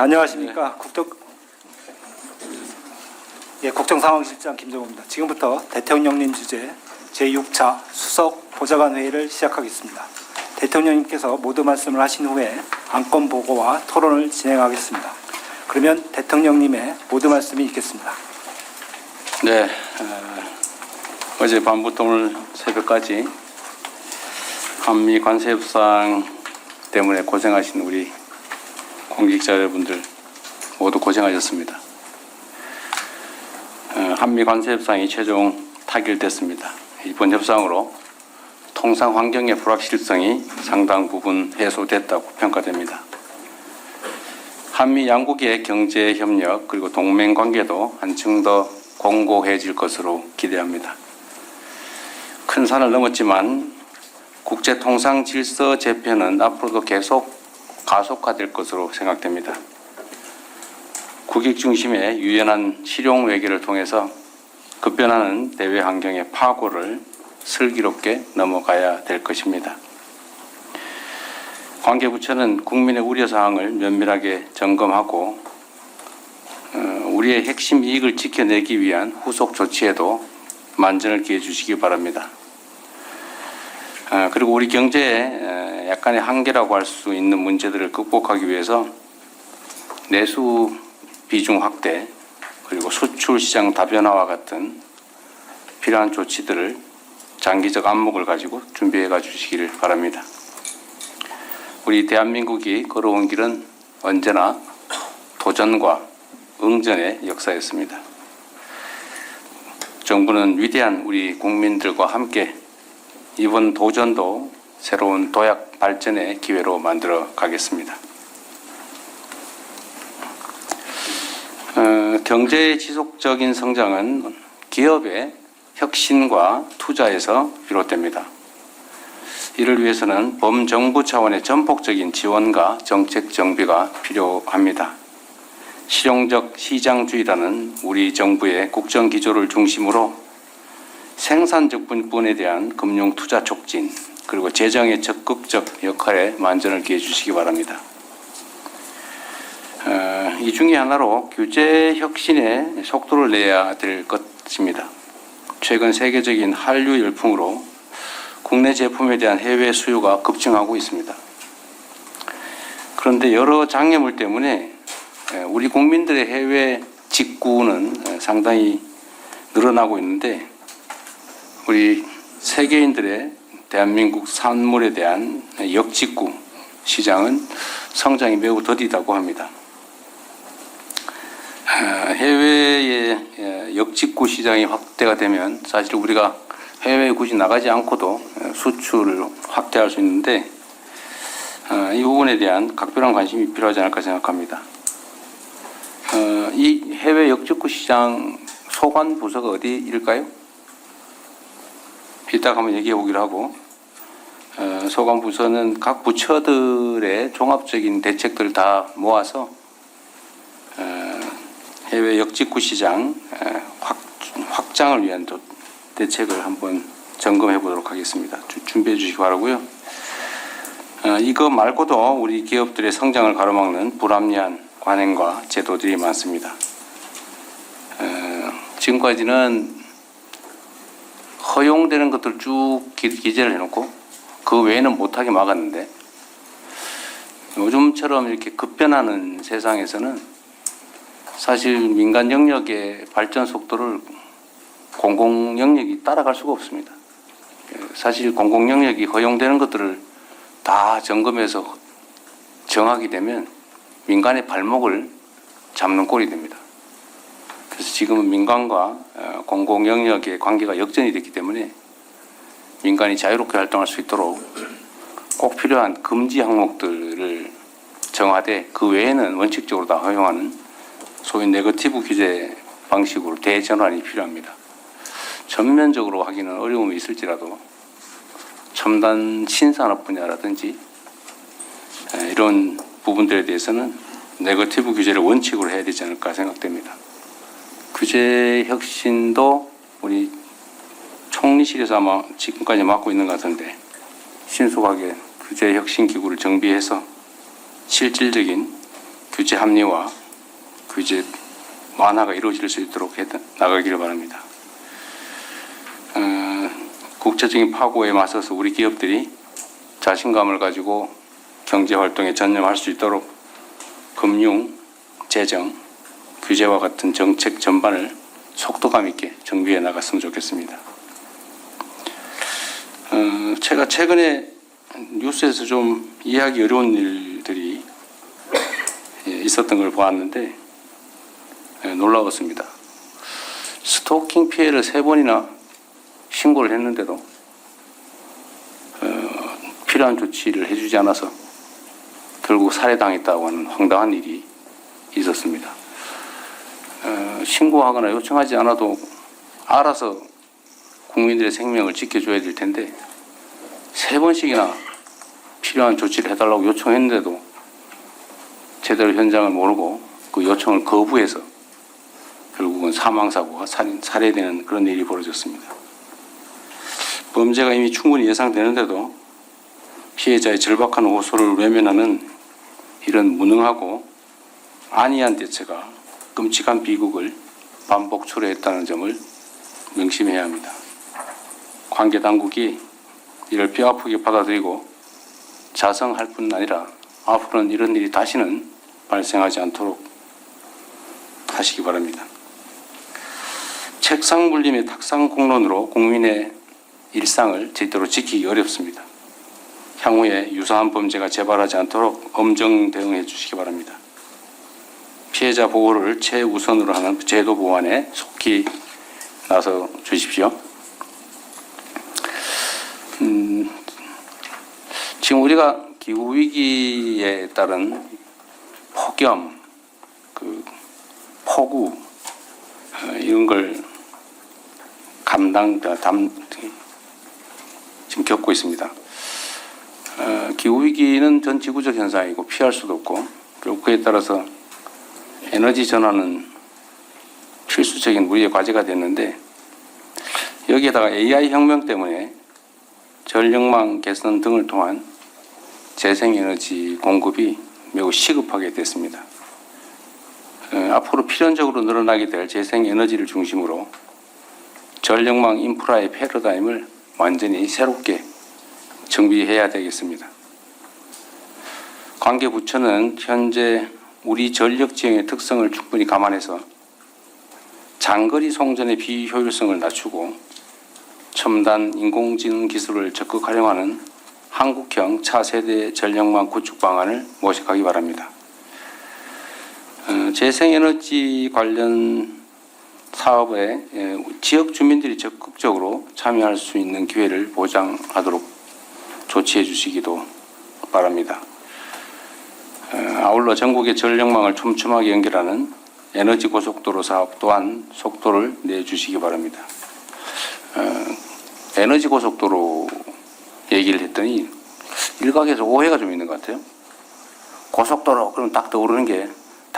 안녕하십니까. 국토 예, 국정상황실장 김정우입니다. 지금부터 대통령님 주재 제6차 수석 보좌관 회의를 시작하겠습니다. 대통령님께서 모두 말씀을 하신 후에 안건 보고와 토론을 진행하겠습니다. 그러면 대통령님의 모두 말씀이 있겠습니다. 네, 어, 제 밤부터 오늘 새벽까지 한미 관세 협상 때문에 고생하신 우리 공직자 여러분들 모두 고생하셨습니다. 어, 한미 관세 협상이 최종 타결됐습니다. 이번 협상으로 통상 환경의 불확실성이 상당 부분 해소됐다고 평가됩니다. 한미 양국의 경제 협력 그리고 동맹 관계도 한층 더 공고해질 것으로 기대합니다. 큰 산을 넘었지만 국제 통상 질서 재편은 앞으로도 계속 가속화될 것으로 생각됩니다. 국익 중심의 유연한 실용 외교를 통해서 급변하는 대외 환경의 파고를 슬기롭게 넘어가야 될 것입니다. 관계부처는 국민의 우려 사항을 면밀하게 점검하고 어, 우리의 핵심 이익을 지켜내기 위한 후속 조치에도 만전을 기해 주시기 바랍니다. 어, 그리고 우리 경제에 에, 약간의 한계라고 할 수 있는 문제들을 극복하기 위해서 내수 비중 확대 그리고 수출 시장 다변화와 같은 필요한 조치들을 장기적 안목을 가지고 준비해 가 주시기를 바랍니다. 우리 대한민국이 걸어온 길은 언제나 도전과 응전의 역사였습니다. 정부는 위대한 우리 국민들과 함께 이번 도전도 새로운 도약 발전의 기회로 만들어 가겠습니다. 어, 경제의 지속적인 성장은 기업의 혁신과 투자에서 비롯됩니다. 이를 위해서는 범정부 차원의 전폭적인 지원과 정책 정비가 필요합니다. 실용적 시장주의라는 우리 정부의 국정 기조를 중심으로 생산 적 분분에 대한 금융 투자 촉진 그리고 재정의 적극적 역할에 만전을 기해 주시기 바랍니다. 어, 이 중에 하나로 규제 혁신에 속도를 내야 될 것입니다. 최근 세계적인 한류 열풍으로 국내 제품에 대한 해외 수요가 급증하고 있습니다. 그런데 여러 장애물 때문에 에, 우리 국민들의 해외 직구는 에, 상당히 늘어나고 있는데 우리 세계인들의 대한민국 산물에 대한 역직구 시장은 성장이 매우 더디다고 합니다. 아, 해외의 예, 역직구 시장이 확대가 되면 사실 우리가 해외에 굳이 나가지 않고도 예, 수출을 확대할 수 있는데 어, 이 부분에 대한 각별한 관심이 필요하지 않을까 생각합니다. 어, 이 해외 역직구 시장 소관 부서가 어디일까요? 이따가 한번 얘기해 보기로 하고 어, 소관 부서는 각 부처들의 종합적인 대책들을 다 모아서 어, 해외 역직구 시장 어, 확, 확장을 위한 또 대책을 한번 점검해 보도록 하겠습니다. 주- 준비해 주시기 바라고요. 어, 이거 말고도 우리 기업들의 성장을 가로막는 불합리한 관행과 제도들이 많습니다. 어, 지금까지는 허용되는 것들 쭉 기- 기재를 해놓고 그 외에는 못하게 막았는데 요즘처럼 이렇게 급변하는 세상에서는 사실 민간 영역의 발전 속도를 공공 영역이 따라갈 수가 없습니다. 사실 공공 영역이 허용되는 것들을 다 점검해서 정하게 되면 민간의 발목을 잡는 꼴이 됩니다. 그래서 지금은 민간과 어, 공공 영역의 관계가 역전이 됐기 때문에 민간이 자유롭게 활동할 수 있도록 꼭 필요한 금지 항목들을 정하되 그 외에는 원칙적으로 다 허용하는 소위 네거티브 규제 방식으로 대전환이 필요합니다. 전면적으로 하기는 어려움이 있을지라도 첨단 신산업 분야라든지 에, 이런 부분들에 대해서는 네거티브 규제를 원칙으로 해야 되지 않을까 생각됩니다. 규제 혁신도 우리 총리실에서 아마 지금까지 맡고 있는 것 같은데 신속하게 규제 혁신 기구를 정비해서 실질적인 규제 합리화, 규제 완화가 이루어질 수 있도록 해 나가기를 바랍니다. 어, 국제적인 파고에 맞서서 우리 기업들이 자신감을 가지고 경제 활동에 전념할 수 있도록 금융, 재정, 규제와 같은 정책 전반을 속도감 있게 정비해 나갔으면 좋겠습니다. 어, 제가 최근에 뉴스에서 좀 이해하기 어려운 일들이 예, 있었던 걸 보았는데 예, 놀라웠습니다. 스토킹 피해를 세 번이나 신고를 했는데도 어, 필요한 조치를 해주지 않아서 결국 살해당했다고 하는 황당한 일이 있었습니다. 어, 신고하거나 요청하지 않아도 알아서 국민들의 생명을 지켜줘야 될 텐데 세 번씩이나 필요한 조치를 해달라고 요청했는데도 제대로 현장을 모르고 그 요청을 거부해서 결국은 사망사고가 살인, 살해되는 그런 일이 벌어졌습니다. 범죄가 이미 충분히 예상되는데도 피해자의 절박한 호소를 외면하는 이런 무능하고 안이한 대처가 끔찍한 비극을 반복 초래했다는 점을 명심해야 합니다. 관계 당국이 이를 뼈아프게 받아들이고 자성할 뿐 아니라 앞으로는 이런 일이 다시는 발생하지 않도록 하시기 바랍니다. 책상 물림의 탁상 공론으로 국민의 일상을 제대로 지키기 어렵습니다. 향후에 유사한 범죄가 재발하지 않도록 엄정 대응해 주시기 바랍니다. 피해자 보호를 최우선으로 하는 제도 보완에 속히 나서 주십시오. 음, 지금 우리가 기후 위기에 따른 폭염, 그 폭우 어, 이런 걸 감당 담 지금 겪고 있습니다. 어, 기후 위기는 전 지구적 현상이고 피할 수도 없고 그리고 그에 따라서 에너지 전환은 필수적인 우리의 과제가 됐는데 여기에다가 AI 혁명 때문에 전력망 개선 등을 통한 재생에너지 공급이 매우 시급하게 됐습니다. 어, 앞으로 필연적으로 늘어나게 될 재생에너지를 중심으로 전력망 인프라의 패러다임을 완전히 새롭게 정비해야 되겠습니다. 관계 부처는 현재 우리 전력 지형의 특성을 충분히 감안해서 장거리 송전의 비효율성을 낮추고 첨단 인공지능 기술을 적극 활용하는 한국형 차세대 전력망 구축 방안을 모색하기 바랍니다. 어, 재생에너지 관련 사업에 예, 지역 주민들이 적극적으로 참여할 수 있는 기회를 보장하도록 조치해 주시기도 바랍니다. 어, 아울러 전국의 전력망을 촘촘하게 연결하는 에너지 고속도로 사업 또한 속도를 내주시기 바랍니다. 어, 에너지 고속도로 얘기를 했더니 일각에서 오해가 좀 있는 것 같아요. 고속도로 그럼 딱 떠오르는 게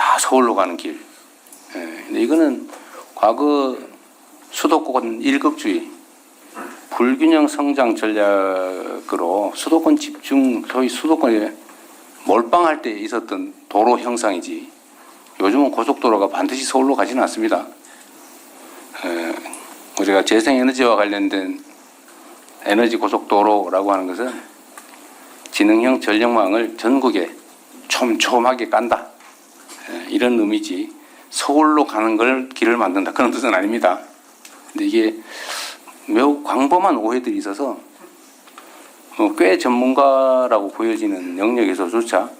다 서울로 가는 길. 예, 근데 이거는 과거 수도권 일극주의 불균형 성장 전략으로 수도권 집중 소위 수도권에 몰빵할 때 있었던 도로 형상이지 요즘은 고속도로가 반드시 서울로 가지는 않습니다. 에, 우리가 재생에너지와 관련된 에너지 고속도로라고 하는 것은 지능형 전력망을 전국에 촘촘하게 깐다. 에, 이런 의미지 서울로 가는 걸 길을 만든다. 그런 뜻은 아닙니다. 근데 이게 매우 광범한 오해들이 있어서 어, 꽤 전문가라고 보여지는 영역에서조차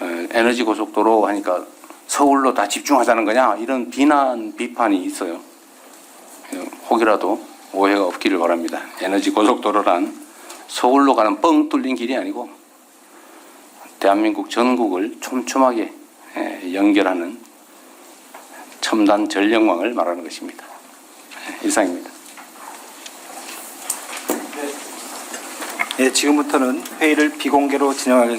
에, 에너지 고속도로 하니까 서울로 다 집중하자는 거냐 이런 비난 비판이 있어요. 에, 혹이라도 오해가 없기를 바랍니다. 에너지 고속도로란 서울로 가는 뻥 뚫린 길이 아니고 대한민국 전국을 촘촘하게 에, 연결하는 첨단 전력망을 말하는 것입니다. 에, 이상입니다. 예, 지금부터는 회의를 비공개로 진행하겠습니다.